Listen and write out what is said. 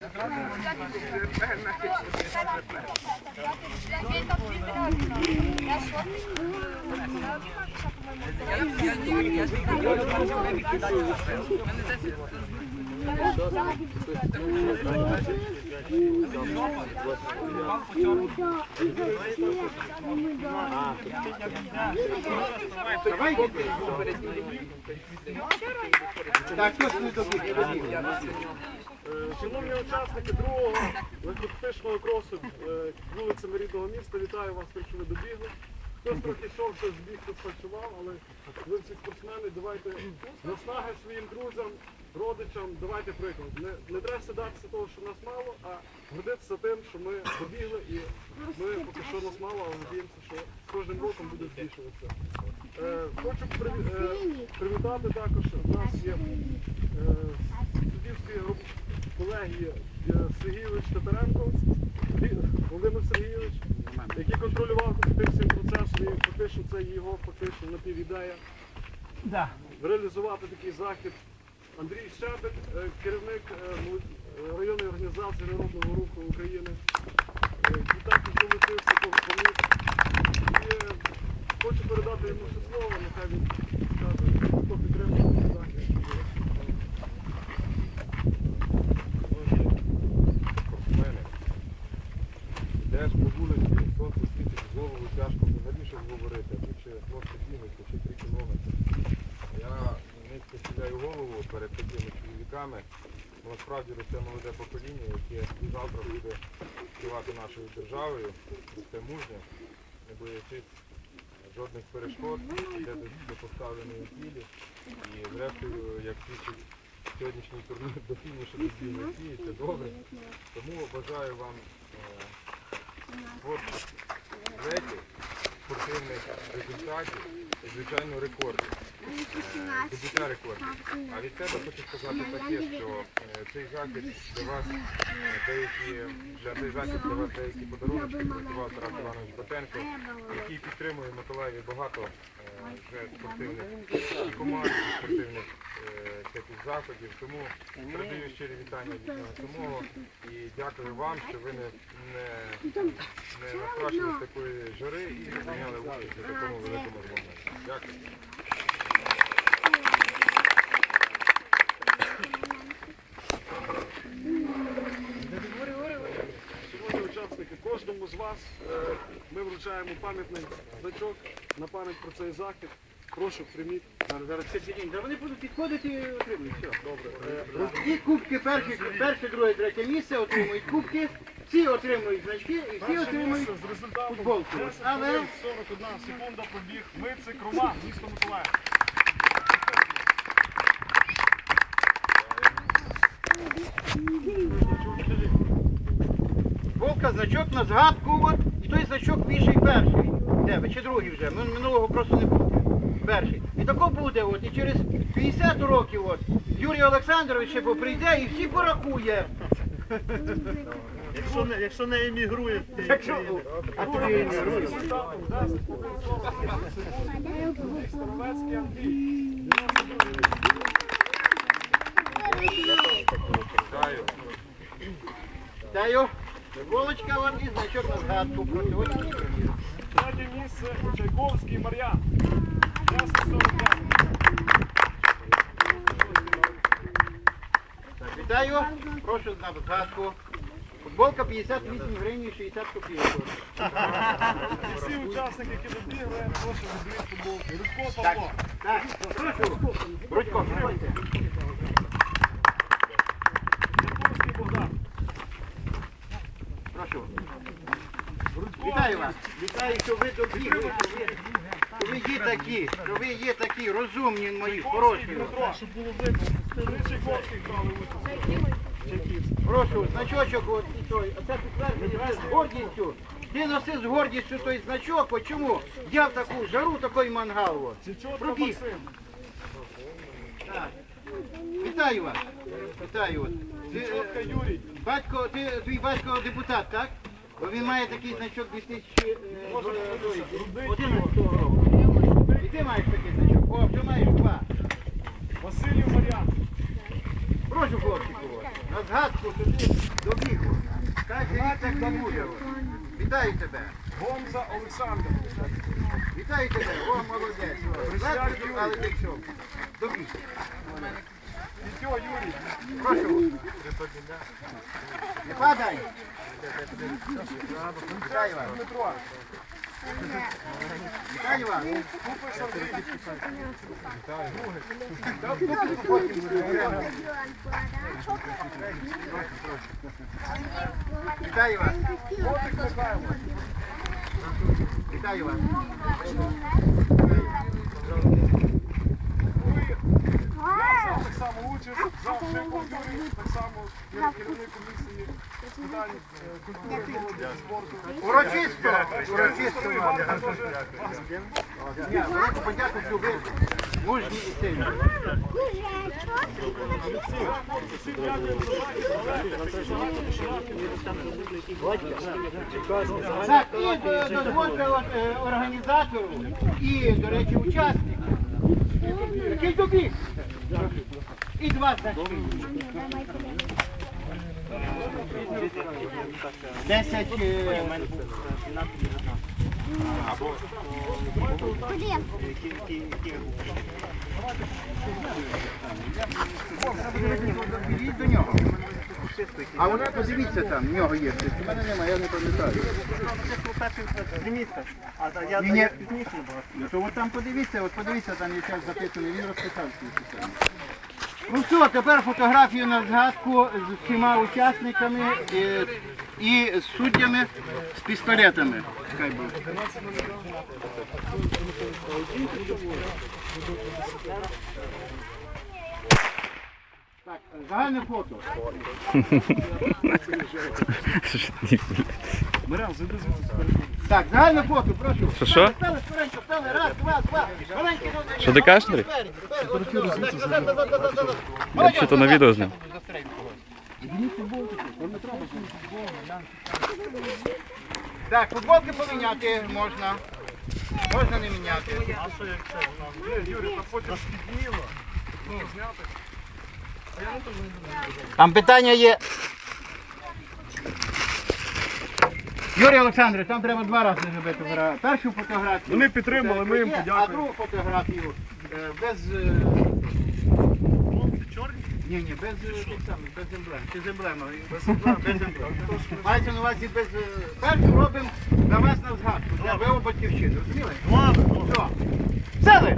Так, хтось не добіг, не добіг. Е, Шановні учасники другого легкотехнічного кросу е, вулицями рідного міста, вітаю вас, що ви добігли. Хтось трохи йшов, хтось біг, хтось фальшував, але ви всі спортсмени, давайте наснаги своїм друзям, родичам, давайте приклад. Не, не треба сідатися того, що нас мало, а гордитися тим, що ми добігли і ми поки що нас мало, але надіємося, що з кожним роком буде збільшуватися. Е, хочу приві- е, привітати також, у нас є е, суддівської групи колегії е, Сергійович Татаренко, Володимир Сергійович, який контролював цей всім процесом, і фактично це його фактично напівідея. Да. Реалізувати такий захід. Андрій Щебет, е, керівник е, районної організації Народного руху України, який також долучився до поміг. І хочу передати йому ще слово, нехай він чоловіками. бо Насправді росте молоде покоління, яке і завтра буде керувати нашою державою, росте мужнє, не боячись жодних перешкод, де до поставленої цілі. І зрештою, як свідчить сьогоднішній турнір до фінішу всі, і це добре. Тому бажаю вам е, творчих злетів, спортивних результатів і, звичайно, рекордів. Дебюта рекордів. А від себе хочу сказати таке, що е, цей захід для вас деякі для цей захід для вас деякі подарунки працював Тарас Іванович Батенко, який підтримує Миколаєві багато спортивних команд, спортивних е, заходів. Тому передаю щирі вітання від самого і дякую вам, що ви не, не, не настрашились такої жари і прийняли участь у такому великому змаганні. Дякую. Кожному з вас е, ми вручаємо пам'ятний значок на пам'ять про цей захід. Прошу, прийміть. Зараз, зараз ще сидінь. Та вони будуть підходити і отримують. Все. Добре. Е, І кубки перші, перше, друге, третє місце отримують кубки, всі отримують значки і всі Перше отримують. місце з результатом футболку. 10 Але- хвилин 41 секунда пробіг Мицик Роман, місто Миколаїв. Вовка значок на згадку, от, і той значок більший перший. Тебе, чи другий вже. Минулого просто не буде. Перший. І тако буде, от, і через 50 років от, Юрій Олександрович ще прийде і всі порахує. Якщо не, якщо не емігрує, Якщо, а то і не робить. результатом 10 хвилин 41 секунд. Старовецький Андрій. 92 Вітаю. Вітаю. Волочка от, і значок на згадку про сьогодні. Третє місце Чайковський Мар'ян. 10.45. Так, вітаю. Прошу на згадку. Футболка 58 гривень 60 копійок. І всі учасники, які добігли, прошу відберіть футболку. Рудько Павло. так, прошу. Брудько, приходьте. Чайковський Богдан. Прошу. Рудько Вітаю вас. Вітаю, що ви добігли, що ви, що ви є такі, що ви є такі розумні мої, хороші. Щоб було видно. Прошу, значочок от той. А це підтвердження з гордістю. Ти носи з гордістю той значок. От чому? Я в таку жару такий мангал. От. Пробіг. Так. Вітаю вас. Вітаю. От. Ти, е, Юрій. Батько, ти, твій батько депутат, так? Бо він має такий значок е, 2011 року. І ти маєш такий значок. О, вже маєш два. Василів Мар'ян. Прошу хлопчику. на згадку туди до. Так, дивіться, як там. Вітаю тебе. Гомза Олександр. Вітаю тебе. О, молодець. Згадку, але ти що? До бігу. Прошу. Не падай. Вас. Дмитро. Вітаю вас. Вітаю вас. Котик Михайло. Вітаю вас. Я сам так само участь, завжди Юрій, так само я керівник комісії з питань е, культури, молоді, спорту. Урочисто. Урочисто. Велику подяку любив. Мужній і сильний. всім дякуємо за Так, і е, дозвольте е, організатору і, до речі, учаснику. Який добіг? І два значки. Десять. е, Підіть до нього. А воно подивіться там, в нього є. У мене немає, я не пам'ятаю. Ні, ні. То от там подивіться, от подивіться, там є час записаний, він розписав систему. Ну все, тепер фотографію на згадку з всіма учасниками і, і з суддями з пістолетами. Хай буде. Так, загальне фото. Так, загальне фото, прошу. Що, що? Стали, скоренько, стали, раз, два, два. Маленький. Що ти кажеш, Андрій? Я що то на відео зняв. Так, футболки поміняти можна. Можна не міняти. А що як це? Юрій, так потім спідніло. Ну, зняти. Там питання є. Юрій Олександрович, там треба два рази зробити фотографію. Першу фотографію. Вони підтримали, ми їм Є, А другу фотографію е, без. е, Ні, ні, без е, тих самих, без емблем. Чи з емблемою? Без емблем. Без емблем. Мається на увазі без. е, Першу робимо на вас на згадку. Для ВО батьківщини. Розуміли? Все. Взяли!